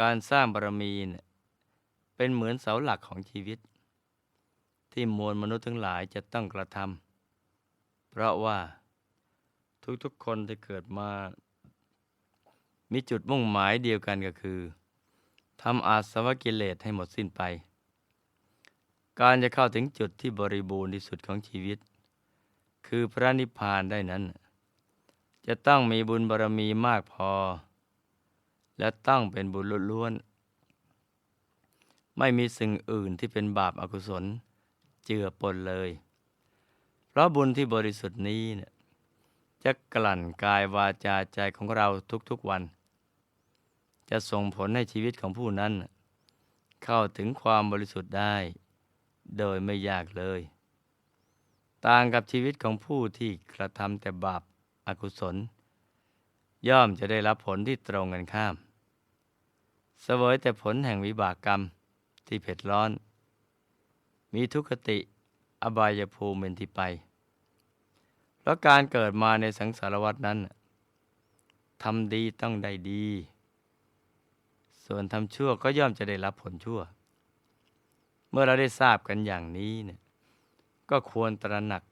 การสร้างบารมีเนี่ยเป็นเหมือนเสาหลักของชีวิต ที่มวลมนุษย์ทั้งหลายจะต้องกระทำเพราะว่าทุกๆคนที่เกิดมา มีจุดมุ่งหมายเดียวกันก็คือทำอาสวะกิเลสให้หมดสิ้นไป การจะเข้าถึงจุดที่บริบูรณ์ที่สุดของชีวิต คือพระนิพพานได้นั้น จะต้องมีบุญบารมีมากพอ และต้องเป็นบุญล้วนๆไม่มีสิ่งอื่นที่เป็นบาปอากุศลเจือปนเลย เพราะบุญที่บริสุทธิ์นี้เนี่ยจะกลั่นกายวาจาใจของเราทุกๆวัน จะส่งผลให้ชีวิตของผู้นั้น เข้าถึงความบริสุทธิ์ได้ โดยไม่ยากเลย ต่างกับชีวิตของผู้ที่กระทำแต่บาปอากุศล ย่อมจะได้รับผลที่ตรงกันข้าม เสวยแต่ผลแห่งวิบากกรรมที่เผ็ดร้อน มีทุกขติอบายภูมิเป็นที่ไปเพราะการเกิดมาในสังสารวัฏนั้นทำดีต้องได้ดี ส่วนทำชั่วก็ย่อมจะได้รับผลชั่ว เมื่อเราได้ทราบกันอย่างนี้เนี่ยก็ควรตระหนัก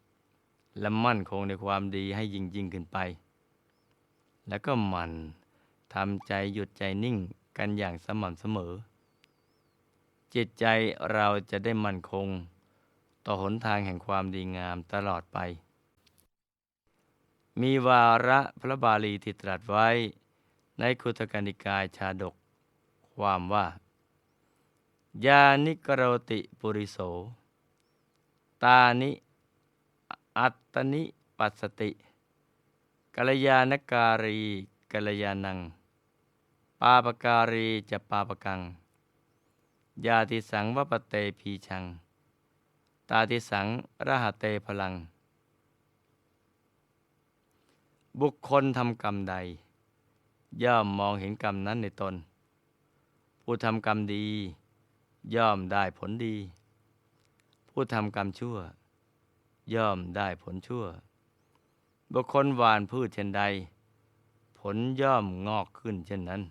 และมั่นคงในความดีให้ยิ่งยิ่งขึ้นไป แล้วก็หมันทำใจหยุดใจนิ่ง กันอย่างสม่ำเสมอ จิตใจเราจะได้มั่นคง ต่อหนทางแห่งความดีงามตลอดไป มีวาระพระบาลีที่ตรัสไว้ ในคุตกนิกายชาดก ความว่า ยานิกรติปุริโส ตานิ อัตตนิปัสสติกัลยาณการีกัลยาณัง ปาปการีจะปาปกัง ยาติสังวปเตพีชัง ตาติสังรหเตพลัง บุคคลทำกรรมใด ย่อมมองเห็นกรรมนั้นในตน ผู้ทำกรรมดี ย่อมได้ผลดี ผู้ทำกรรมชั่ว ย่อมได้ผลชั่ว บุคคลหวานพืชเช่นใด ผลย่อมงอกขึ้นเช่นนั้น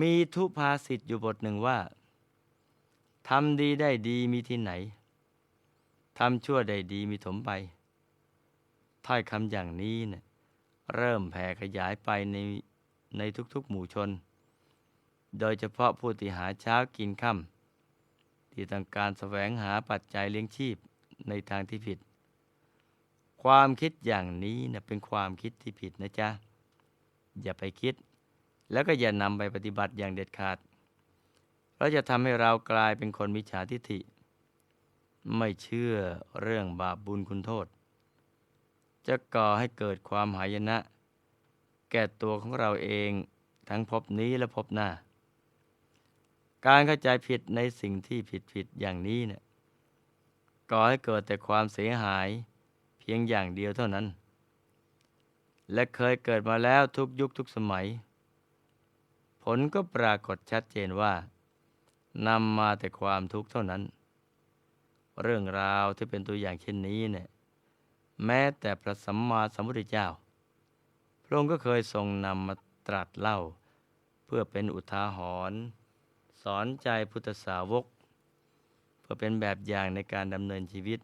มีทุพาสิทธิ์อยู่บทหนึ่งว่าทำดีได้ดีมีที่ไหนทำชั่วได้ดีมีถมไปถ้อยคำอย่างนี้เนะี่ยเริ่มแผ่ขยายไปในในทุกๆหมู่ชน โดยเฉพาะผู้ที่หาเช้ากินค่ำที่ต้องการแสวงหาปัจจัยเลี้ยงชีพในทางที่ผิด ความคิดอย่างนี้นะเป็นความคิดที่ผิดนะจ๊ะ อย่าไปคิด แล้วก็อย่านำไปปฏิบัติอย่างเด็ดขาดเราจะทำให้เรากลายเป็นคนมิจฉาทิฏฐิ ไม่เชื่อเรื่องบาปบุญคุณโทษ จะก่อให้เกิดความหายนะ แก่ตัวของเราเองทั้งพบนี้และพบหน้า การเข้าใจผิดในสิ่งที่ผิดผิดอย่างนี้เนี่ยก่อให้เกิดแต่ความเสียหายเพียงอย่างเดียวเท่านั้น และเคยเกิดมาแล้วทุกยุคทุกสมัย ลก็ปรากฏชัดเจนว่านำมาแต่ความทุกข์เท่านั้น เรื่องราวที่เป็นตัวอย่างเช่นนี้เนี่ยแม้แต่พระสัมมาสัมพุทธเจ้า พระองค์ก็เคยทรงนำมาตรัสเล่า เพื่อเป็นอุทาหรณ์สอนใจพุทธสาวก เพื่อเป็นแบบอย่างในการดำเนินชีวิต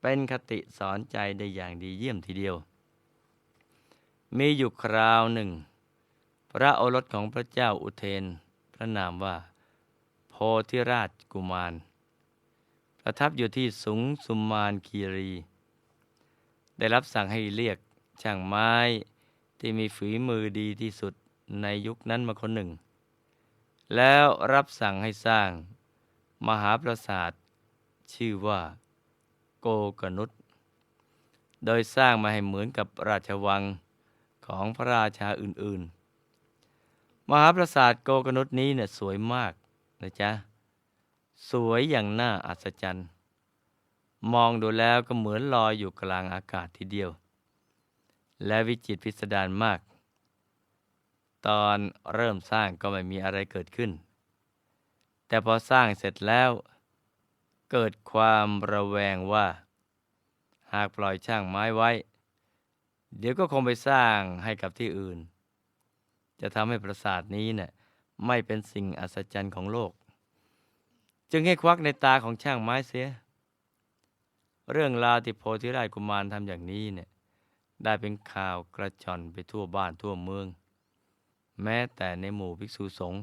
เป็นคติสอนใจได้อย่างดีเยี่ยมทีเดียว มีอยู่คราวหนึ่ง ระโอรสของพระเจ้าอุเทน พระนามว่า โพธิราชกุมาร ประทับอยู่ที่สูงสุมมานคีรี ได้รับสั่งให้เรียกช่างไม้ที่มีฝีมือดีที่สุดในยุคนั้นมาคนหนึ่ง แล้วรับสั่งให้สร้าง มหาปราสาท ชื่อว่า โกกนุษโดยสร้างมาให้เหมือนกับราชวังของพระราชาอื่นๆ มหาปราสาทโกกนุษนี้เนี่ยสวยมากนะจ๊ะ สวยอย่างน่าอัศจรรย์ มองดูแล้วก็เหมือนลอยอยู่กลางอากาศทีเดียว และวิจิตรพิสดารมาก ตอนเริ่มสร้างก็ไม่มีอะไรเกิดขึ้น แต่พอสร้างเสร็จแล้ว เกิดความระแวงว่า หากปล่อยช่างไม้ไว้ เดี๋ยวก็คงไปสร้างให้กับที่อื่น จะทำให้ปราสาทนี้เนี่ยไม่เป็นสิ่งอัศจรรย์ของโลก จึงให้ควักในตาของช่างไม้เสีย เรื่องราวที่โพธิราชกุมารทำอย่างนี้เนี่ยได้เป็นข่าวกระจอนไปทั่วบ้านทั่วเมือง แม้แต่ในหมู่ภิกษุสงฆ์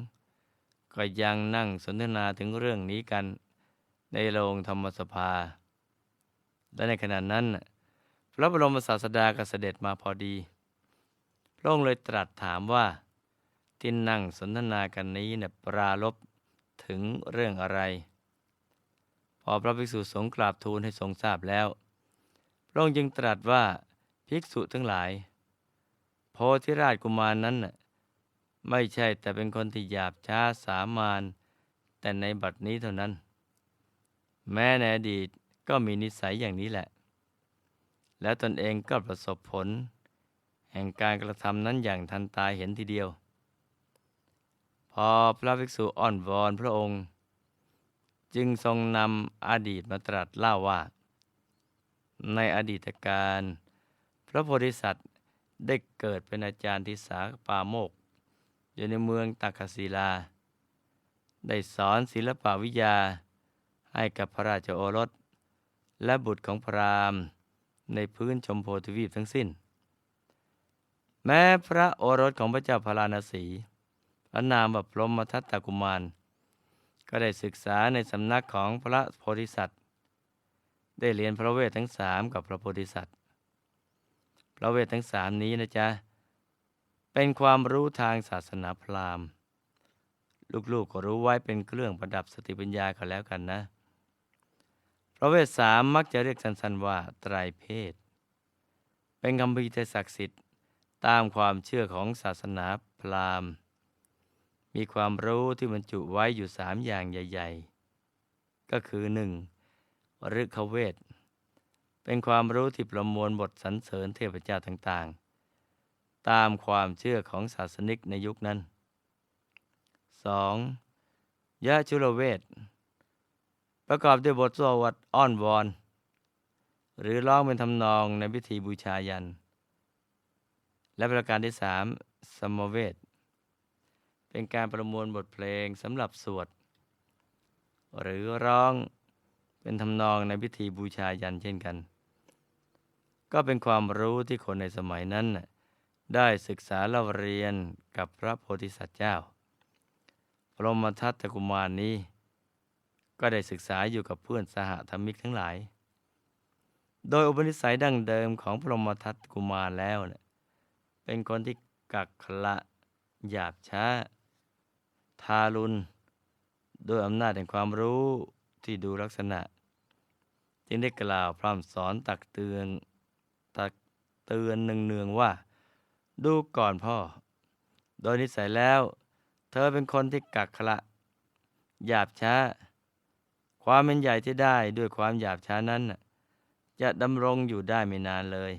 ก็ยังนั่งสนทนาถึงเรื่องนี้กันในโรงธรรมสภา และในขณะนั้น พระบรมศาสดาก็เสด็จมาพอดี พระองค์เลยตรัสถามว่า ที่นั่งสนทนากันนี้เนี่ยปรารบถึงเรื่องอะไร พอพระภิกษุสงฆ์กราบทูลให้ทรงทราบแล้ว พระองค์จึงตรัสว่าภิกษุทั้งหลาย โพธิราชกุมารนนั้นน่ะไม่ใช่แต่เป็นคนที่หยาบช้าสามานแต่ในบัดนี้เท่านั้น แม้ในอดีตก็มีนิสัยอย่างนี้แหละ แล้วตนเองก็ประสบผล แห่งการกระทำนั้นอย่างทันตาเห็นทีเดียว พอพระภิกษุอ้อนวอนพระองค์ จึงทรงนำอดีตมาตรัสเล่าว่า ในอดีตการ พระโพธิสัตว์ได้เกิดเป็นอาจารย์ที่สาปาโมก อยู่ในเมืองตักศิลา ได้สอนศิลปวิทยาให้กับพระราชโอรส และบุตรของพรามในพื้นชมโพธิวีปทั้งสิ้น แม้พระโอรสของพระเจ้าพาราณสี ระนามว่าพรหมทัตตกุมาร ก็ได้ศึกษาในสำนักของพระโพธิสัตว์ ได้เรียนพระเวททั้งสามกับพระโพธิสัตว์ พระเวททั้งสามนี้นะจ๊ะ เป็นความรู้ทางศาสนาพราหมณ์ ลูกๆก็รู้ไว้เป็นเครื่องประดับสติปัญญากันแล้วกันนะ พระเวทสามมักจะเรียกสั้นๆว่าไตรเพศ เป็นคำพีร์ที่ศักดิ์สิทธิ์ตามความเชื่อของศาสนาพราหมณ์ มีความรู้ที่บรรจุไว้อยู่สามอย่างใหญ่ ๆ ก็คือหนึ่งฤกขเวท เป็นความรู้ที่ประมวลบทสรรเสริญเทพเจ้าต่างๆ ตามความเชื่อของศาสนิกในยุคนั้น 2. ยะชุลเวท ประกอบด้วยบทสวดอ้อนวอน หรือร้องเป็นทำนองในพิธีบูชายัน และประการที่สามสมเวท เป็นการประมวลบทเพลงสำหรับสวด หรือร้องเป็นทำนองในพิธีบูชายันเช่นกัน ก็เป็นความรู้ที่คนในสมัยนั้น ได้ศึกษาเล่าเรียนกับพระโพธิสัตว์เจ้า พรหมทัตตกุมารนี้ ก็ได้ศึกษาอยู่กับเพื่อนสหธรรมิกทั้งหลาย โดยอุปนิสัยดั้งเดิมของพรหมทัตกุมารแล้วเนี่ยเป็นคนที่กักขละหยาบช้า ทารุณด้วยอำนาจแห่งความรู้ที่ดูลักษณะ จึงได้กล่าวพร่ำสอนตักเตือนตักเตือนเนืองๆว่า ดูก่อนพ่อ โดยนิสัยแล้ว เธอเป็นคนที่กักขละหยาบช้า ความเป็นใหญ่ที่ได้ด้วยความหยาบช้านั้น จะดำรงอยู่ได้ไม่นานเลย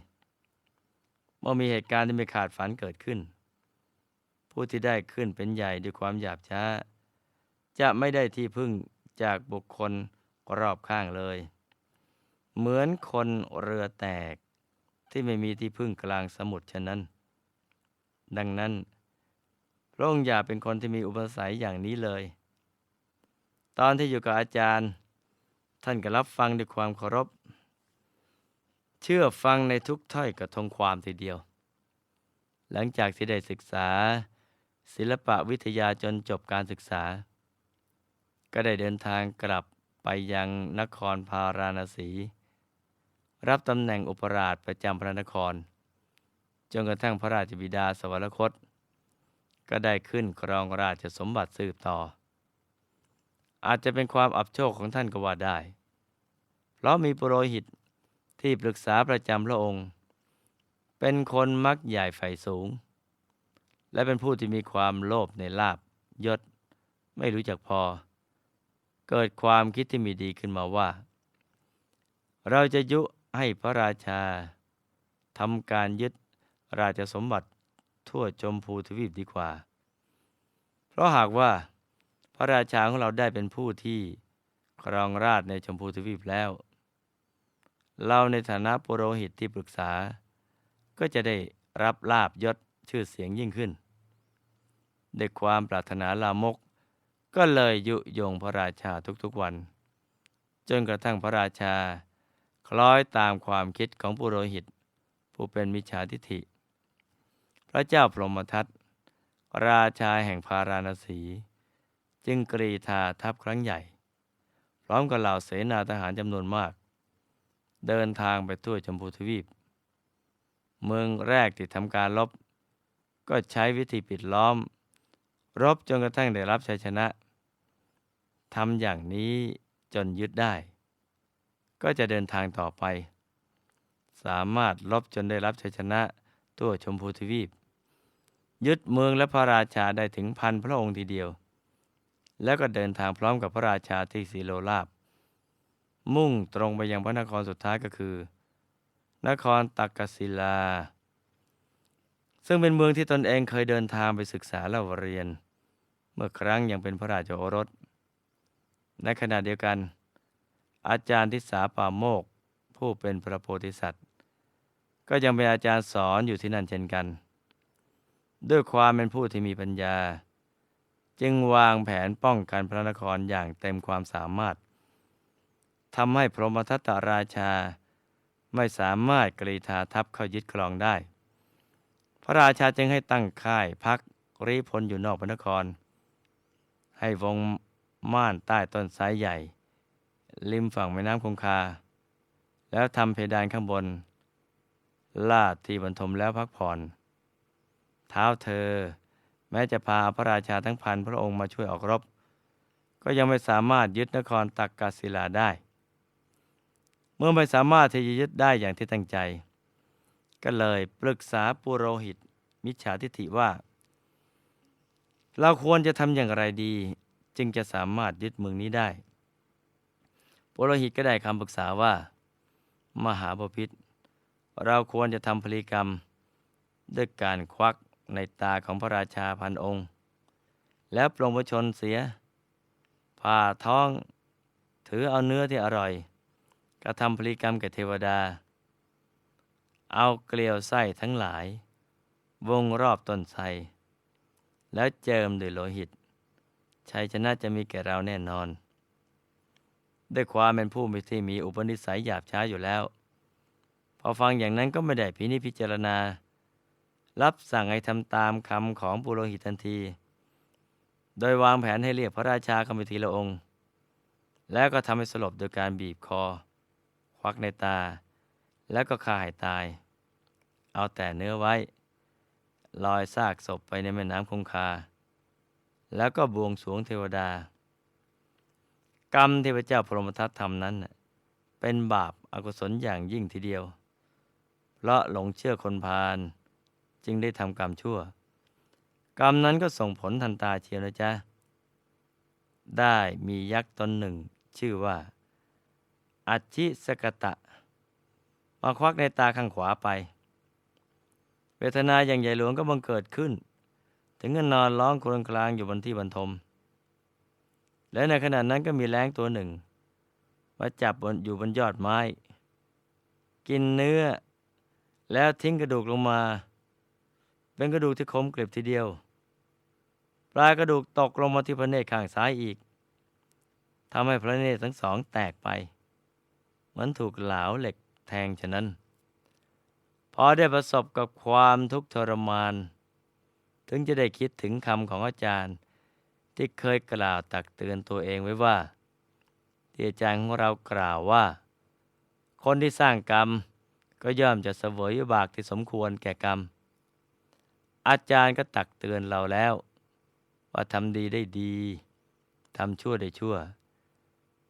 เมื่อมีเหตุการณ์ที่ไม่ขาดฝันเกิดขึ้น ผู้ที่ได้ขึ้นเป็นใหญ่ด้วยความหยาบช้า จะไม่ได้ที่พึ่งจากบุคคลรอบข้างเลย เหมือนคนเรือแตกที่ไม่มีที่พึ่งกลางสมุทรฉะนั้น ดังนั้นพระองค์อย่าเป็นคนที่มีอุปสัยอย่างนี้เลย ตอนที่อยู่กับอาจารย์ ท่านก็รับฟังด้วยความเคารพ เชื่อฟังในทุกถ้อยกระทงความทีเดียว หลังจากที่ได้ศึกษา ศิลปะวิทยาจนจบการศึกษา ก็ได้เดินทางกลับไปยังนครพาราณสี รับตำแหน่งอุปราชประจำพระนคร จนกระทั่งพระราชบิดาสวรรคต ก็ได้ขึ้นครองราชสมบัติสืบต่อ อาจจะเป็นความอับโชคของท่านก็ว่าได้ เพราะมีปุโรหิตที่ปรึกษาประจำพระองค์ เป็นคนมักใหญ่ไฟสูง และเป็นผู้ที่มีความโลภในลาบยศ ไม่รู้จักพอ เกิดความคิดที่มีดีขึ้นมาว่า เราจะยุให้พระราชาทำการยึดราชสมบัติทั่วชมพูทวีปดีกว่า เพราะหากว่าพระราชาของเราได้เป็นผู้ที่ครองราชในชมพูทวีปแล้ว เราในฐานะปุโรหิตที่ปรึกษา ก็จะได้รับลาบยศ ชื่อเสียงยิ่งขึ้น ด้วยความปรารถนาลามก ก็เลยยุยงพระราชาทุกๆวัน จนกระทั่งพระราชา คล้อยตามความคิดของปุโรหิต ผู้เป็นมิจฉาทิฐิ พระเจ้าพรหมทัตราชาแห่งพาราณสี จึงกรีธาทัพครั้งใหญ่ พร้อมกับเหล่าเสนาทหารจำนวนมาก เดินทางไปทั่วชมพูทวีป เมืองแรกที่ทำการลบ ก็ใช้วิธีปิดล้อม รบจนกระทั่งได้รับชัยชนะทำอย่างนี้จนยึดได้ ก็จะเดินทางต่อไป สามารถลบจนได้รับชัยชนะทั่วชมพูทวีป ยึดเมืองและพระราชาได้ถึงพันพระองค์ทีเดียว แล้วก็เดินทางพร้อมกับพระราชาที่สีโลลาบ มุ่งตรงไปยังพระนครสุดท้ายก็คือ นครตักกศิลา ซึ่งเป็นเมืองที่ตนเองเคยเดินทางไปศึกษาเล่าเรียน เมื่อครั้งยังเป็นพระราชโอรส ในขณะเดียวกัน อาจารย์ทิสาปาโมก ผู้เป็นพระโพธิสัตว์ ก็ยังเป็นอาจารย์สอนอยู่ที่นั่นเช่นกัน ด้วยความเป็นผู้ที่มีปัญญา จึงวางแผนป้องกันพระนครอย่างเต็มความสามารถทำให้พรหมทัตตราชาไม่สามารถกรีธาทัพเข้ายึดครองได้ ระราชาจึงให้ตั้งค่ายพักรีพลอยู่นอกพระนคร ให้วงม่านใต้ต้นไทรใหญ่ ริมฝั่งแม่น้ำคงคา แล้วทำเพดานข้างบน ลาดที่บรรทมแล้วพักผ่อน เท้าเธอ แม้จะพาพระราชาทั้งพันพระองค์มาช่วยออกรบ ก็ยังไม่สามารถยึดนครตักกศิลาได้ เมื่อไม่สามารถที่จะยึดได้อย่างที่ตั้งใจ ก็เลยปรึกษาปุโรหิต มิจฉาทิฐิว่า เราควรจะทำอย่างไรดี จึงจะสามารถยึดเมืองนี้ได้ ปุโรหิตก็ได้คำปรึกษาว่า มหาบพิษเราควรจะทำพลีกรรม ด้วยการควักในตาของพระราชาพันองค์ แล้วปลงพระชนเสีย ผ่าท้อง ถือเอาเนื้อที่อร่อย กระทำพลีกรรมแก่เทวดา เอาเกลียวไส้ทั้งหลาย วงรอบต้นไทรแล้วเจิมด้วยโลหิต ชัยชนะจะมีแก่เราแน่นอน ด้วยความเป็นผู้มีที่มีอุปนิสัยหยาบช้าอยู่แล้ว พอฟังอย่างนั้นก็ไม่ได้พินิจพิจารณา รับสั่งให้ทำตามคำของปุโรหิตทันที โดยวางแผนให้เรียกพระราชาเข้าไปทีละองค์ แล้วก็ทำให้สลบโดยการบีบคอ ควักในตา แล้วก็ฆ่าให้ตาย เอาแต่เนื้อไว้ ลอยซากศพไปในแม่น้ำคงคา แล้วก็บวงสวงเทวดา กรรมที่พระเจ้าพรหมทัตทำนั้น เป็นบาปอากุศลอย่างยิ่งทีเดียว เพราะหลงเชื่อคนพาลจึงได้ทำกรรมชั่ว กรรมนั้นก็ส่งผลทันตาเชียวนะจ๊ะ ได้มียักษ์ตนหนึ่ง ชื่อว่า อัจฉิสกตะ มาควักในตาข้างขวาไป เวทนาอย่างใหญ่หลวงก็บังเกิดขึ้น ถึงกับนอนร้องครวญครางอยู่บนที่บรรทม และในขณะนั้นก็มีแรงตัวหนึ่ง มาจับบนอยู่บนยอดไม้ กินเนื้อ แล้วทิ้งกระดูกลงมา เป็นกระดูกที่คมกริบทีเดียว ปลายกระดูกตกลงมาที่พระเนตรข้างซ้ายอีกทำให้พระเนตรทั้งสองแตกไป เหมือนถูกเหลาเหล็ก แทงฉะนั้น พอได้ประสบกับความทุกข์ทรมาน ถึงจะได้คิดถึงคำของอาจารย์ ที่เคยกล่าวตักเตือนตัวเองไว้ว่า ที่อาจารย์ของเรากล่าวว่า คนที่สร้างกรรมก็ย่อมจะเสวยวิบากที่สมควรแก่กรรม อาจารย์ก็ตักเตือนเราแล้ว ว่าทำดีได้ดีทำชั่วได้ชั่ว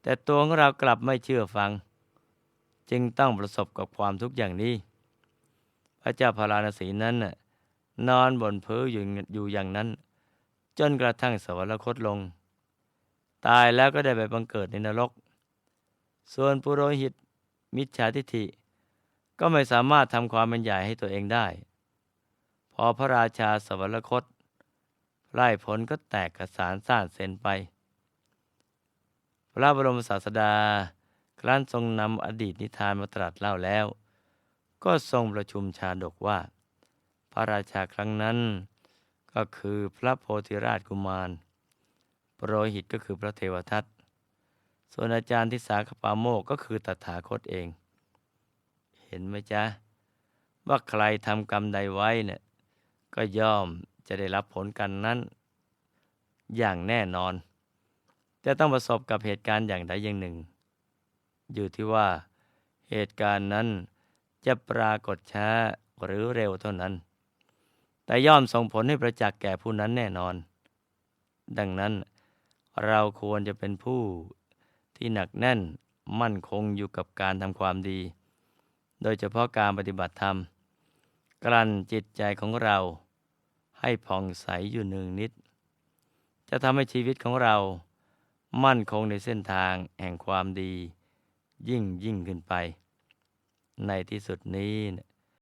แต่ตัวของเรากลับไม่เชื่อฟัง จึงต้องประสบกับความทุกข์อย่างนี้ พระเจ้าพาราณสีนั้นน่ะนอนบนพื้นอยู่อยู่อย่างนั้น จนกระทั่งสวรรคตลง ตายแล้วก็ได้ไปบังเกิดในนรก ส่วนปุโรหิตมิจฉาทิฐิ ก็ไม่สามารถทำความเป็นใหญ่ให้ตัวเองได้ พอพระราชาสวรรคต ไล่ผลก็แตกกระสานซ่านเซนไป พระบรมศาสดา ครั้นทรงนำอดีตนิทานมาตรัสเล่าแล้ว ก็ทรงประชุมชาดกว่า พระราชาครั้งนั้น ก็คือพระโพธิราชกุมารโปรหิตก็คือพระเทวทัตส่วนอาจารย์ที่สาขปาโมกก็คือตถาคตเอง เห็นไหมจ๊ะ ว่าใครทำกรรมใดไว้เนี่ยก็ย่อมจะได้รับผลกันนั้น อย่างแน่นอน จะต้องประสบกับเหตุการณ์อย่างใดอย่างหนึ่ง อยู่ที่ว่า เหตุการณ์นั้นจะปรากฏช้าหรือเร็วเท่านั้น แต่ย่อมส่งผลให้ประจักษ์แก่ผู้นั้นแน่นอน ดังนั้นเราควรจะเป็นผู้ที่หนักแน่นมั่นคงอยู่กับการทำความดี โดยเฉพาะการปฏิบัติธรรม กลั่นจิตใจของเราให้ผ่องใสอยู่หนึ่งนิด จะทำให้ชีวิตของเรา มั่นคงในเส้นทางแห่งความดี ยิ่งยิ่งขึ้นไป ในที่สุดนี้เ